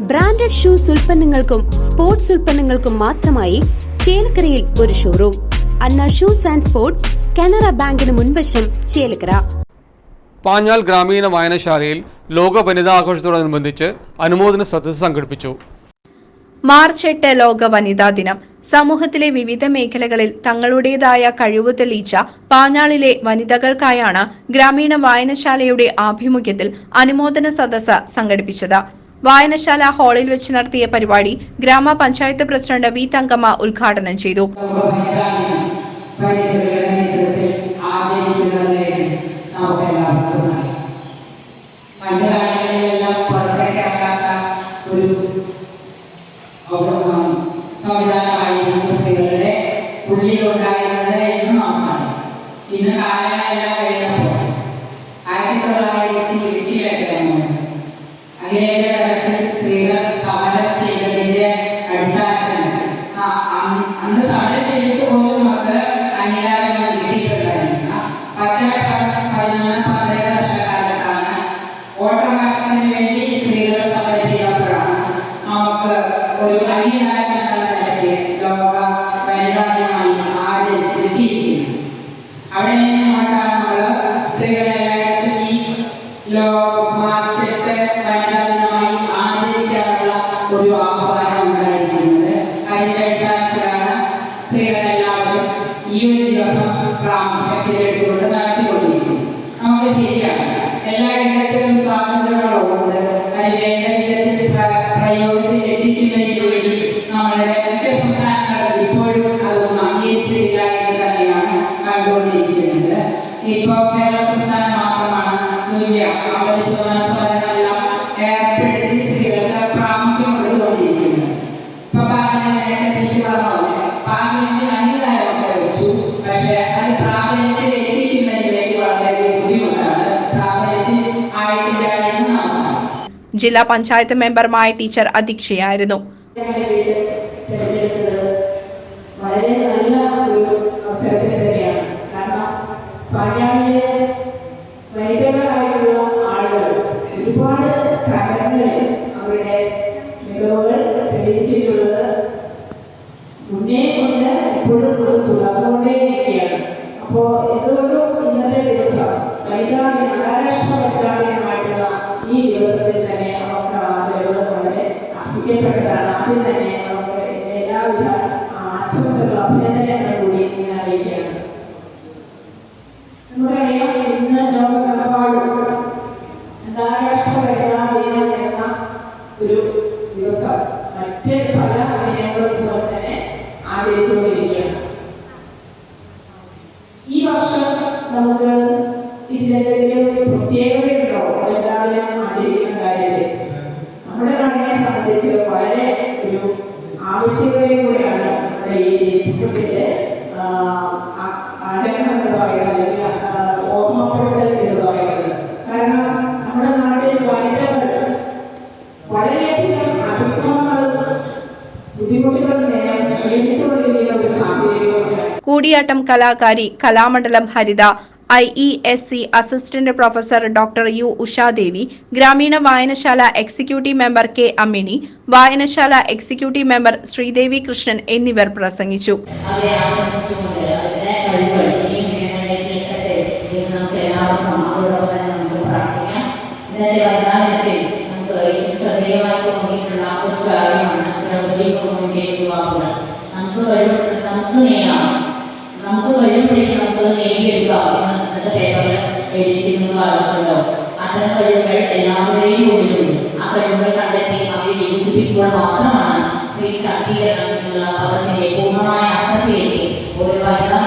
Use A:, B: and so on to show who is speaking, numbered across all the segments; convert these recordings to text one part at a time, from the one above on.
A: Branded shoes ഉൽപ്പന്നങ്ങൾക്കും sports ഉൽപ്പന്നങ്ങൾക്കും മാത്രമായി ചേലക്കരയിൽ ഒരു showroom Anna shoes and sports Canara ബാങ്കിന് മുൻവശം ചേലക്കര.
B: പാഞ്ഞാൽ ഗ്രാമീണ വായനശാലയിൽ ലോക വനിതാ ആഘോഷത്തോടനുബന്ധിച്ച് അനുമോദന സദസ് സംഘടിപ്പിച്ചു.
C: മാർച്ച് എട്ട് ലോക വനിതാ ദിനം. സമൂഹത്തിലെ വിവിധ മേഖലകളിൽ തങ്ങളുടേതായ കഴിവ് തെളിയിച്ച പാഞ്ഞാളിലെ വനിതകൾക്കായാണ് ഗ്രാമീണ വായനശാലയുടെ ആഭിമുഖ്യത്തിൽ അനുമോദന സദസ്സ് സംഘടിപ്പിച്ചത്. വായനശാല ഹാളിൽ വെച്ച് നടത്തിയ പരിപാടി ഗ്രാമപഞ്ചായത്ത് പ്രസിഡന്റ് വി തങ്കമ്മ ഉദ്ഘാടനം ചെയ്തു.
D: സംവിധാനമായി സ്ത്രീകളുടെ ആചരിക്കുന്നത് തലത്തിൽ സ്ത്രീകൾ സമരം വേണ്ടി എല്ലായിടത്തും സ്വാതന്ത്ര്യങ്ങളുണ്ട് അത് വേണ്ട വിധത്തിൽ പ്ര- പ്രയോഗത്തിൽ എത്തിക്കുന്നതിന് വേണ്ടി നമ്മളുടെ ഇപ്പോഴും അതൊന്നും അംഗീകരിച്ചില്ല എന്ന് തന്നെയാണ് കണ്ടുകൊണ്ടിരിക്കുന്നത്. ഇപ്പോൾ
C: ജില്ലാ പഞ്ചായത്ത് മെമ്പറുമായ ടീച്ചർ അധ്യക്ഷയായിരുന്നു.
E: വളരെ എന്തുകൊണ്ടും ഇന്നത്തെ ദിവസം വനിതാ അന്താരാഷ്ട്ര വനിതാ അർഹിക്കപ്പെട്ടതാണ് ആദ്യം തന്നെ നമുക്ക് എല്ലാവിധ ആശംസകളും അഭിനന്ദനങ്ങളും കൂടി ഞാൻ അറിയിക്കുകയാണ്. നമുക്കറിയാം ഇന്ന് ലോകമെമ്പാടും അന്താരാഷ്ട്ര വനിതാ ദിനം എന്ന ഒരു ദിവസം മറ്റ് പല ദിനങ്ങളും തന്നെ ആചരിച്ചുകൊണ്ടിരിക്കുകയാണ്. ഈ വർഷം നമുക്ക് ഇതിനെന്തെങ്കിലും പ്രത്യേകതയുണ്ടോ? വനിതാ ആചരിക്കുന്ന
C: കൂടിയാട്ടം കലാകാരി Kalamandalam Haritha I E S C assistant professor doctor U Ushadevi ഗ്രാമീണ വായനശാല എക്സിക്യൂട്ടീവ് മെമ്പർ കെ അമ്മിണി വായനശാല എക്സിക്യൂട്ടീവ് മെമ്പർ ശ്രീദേവി കൃഷ്ണൻ എന്നിവർ പ്രസംഗിച്ചു.
F: നമുക്ക് കഴിവുണ്ട് നമുക്ക് നേടാം നമുക്ക് കഴിവുണ്ടെങ്കിൽ നമുക്ക് നേടിയെടുക്കാം എന്ന് ഇന്നത്തെ പേപ്പറിൽ എഴുതിയിരിക്കുന്നത് ആവശ്യമുണ്ടോ. അത്തരം കഴിവുകൾ എല്ലാവരുടെയും ഉള്ളിലുണ്ട് ആ കഴിവുകൾ കണ്ടെത്തി അവയെ വികസിപ്പിക്കുമ്പോൾ മാത്രമാണ് സ്ത്രീ ശാക്തീകരണം എന്നുള്ള പദത്തിന്റെ പൂർണമായ അർത്ഥത്തിലേക്ക് ഒരു വനിതാ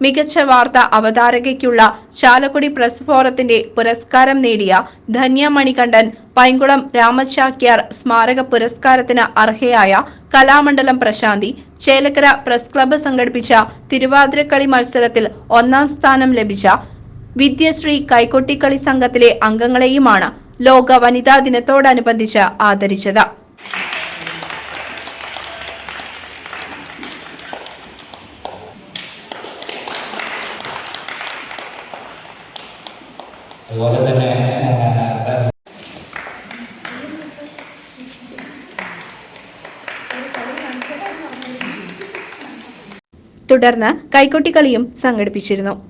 C: മികച്ച വാർത്ത അവതാരകയ്ക്കുള്ള ചാലക്കുടി പ്രസ് ഫോറത്തിന്റെ പുരസ്കാരം നേടിയ ധന്യ മണികണ്ഠൻ പൈങ്കുളം രാമചാക്യാർ സ്മാരക പുരസ്കാരത്തിന് അർഹയായ കലാമണ്ഡലം പ്രശാന്തി ചേലക്കര പ്രസ് ക്ലബ്ബ് സംഘടിപ്പിച്ച തിരുവാതിരക്കളി മത്സരത്തിൽ ഒന്നാം സ്ഥാനം ലഭിച്ച വിദ്യശ്രീ കൈക്കൊട്ടിക്കളി സംഘത്തിലെ അംഗങ്ങളെയുമാണ് ലോക വനിതാ ദിനത്തോടനുബന്ധിച്ച് ആദരിച്ചത്.
G: അതുപോലെ തന്നെ
H: തുടർന്ന് കൈകൊട്ടിക്കളിയും സംഘടിപ്പിച്ചിരുന്നു.